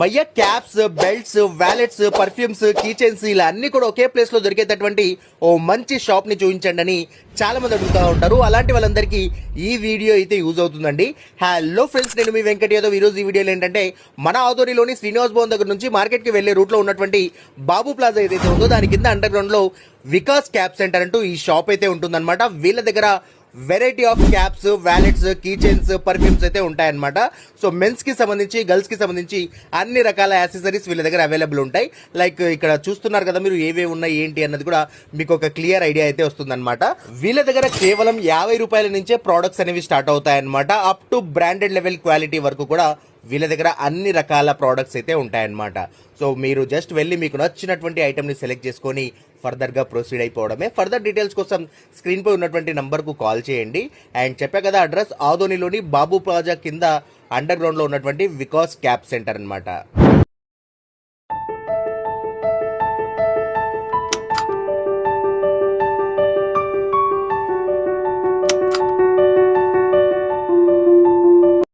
భయ్య caps belts wallets perfumes keychains ఇలా అన్ని కూడా ఒకే ప్లేస్లో దొరికేటటువంటి ఓ మంచి షాప్ని చూపించండి అని చాలా మంది అడుగుతూ ఉంటారు. అలాంటి వాళ్ళందరికీ ఈ వీడియో అయితే యూజ్ అవుతుందండి. హలో ఫ్రెండ్స్ నేను మీ వెంకట్ యాదవ్. ఈ రోజు ఈ వీడియోలో ఏంటంటే మన ఆదోనిలోని శ్రీనివాస్ భవన్ దగ్గర నుంచి మార్కెట్కి వెళ్ళే రూట్లో ఉన్నటువంటి బాబు ప్లాజా ఏదైతే ఉందో దాని కింద అండర్ గ్రౌండ్లో వికాస్ క్యాప్ సెంటర్ అంటూ ఈ షాప్ అయితే ఉంటుందన్నమాట. వీళ్ళ దగ్గర variety of caps wallets keychains perfumes అయితే ఉంటాయన్నమాట. సో మెన్స్కి సంబంధించి గర్ల్స్కి సంబంధించి అన్ని రకాల యాక్సెసరీస్ వీళ్ళ దగ్గర అవైలబుల్ ఉంటాయి. లైక్ ఇక్కడ చూస్తున్నారు కదా మీరు ఏవే ఉన్నాయి ఏంటి అన్నది కూడా మీకు ఒక క్లియర్ ఐడియా అయితే వస్తుందన్నమాట. వీళ్ళ దగ్గర కేవలం యాభై రూపాయల నుంచే ప్రోడక్ట్స్ అనేవి start అవుతాయన్నమాట. Up to branded level quality వరకు కూడా వీళ్ళ దగ్గర అన్ని రకాల ప్రోడక్ట్స్ అయితే ఉంటాయన్నమాట. సో మీరు జస్ట్ వెళ్ళి మీకు నచ్చినటువంటి ఐటెంని సెలెక్ట్ చేసుకొని ఫర్దర్గా ప్రొసీడ్ అయిపోవడమే. ఫర్దర్ డీటెయిల్స్ కోసం స్క్రీన్పై ఉన్నటువంటి నంబర్కు కాల్ చేయండి. అండ్ చెప్పా కదా అడ్రస్ ఆదోనిలోని బాబు ప్లాజా కింద అండర్ గ్రౌండ్లో ఉన్నటువంటి వికాస్ క్యాప్ సెంటర్ అనమాట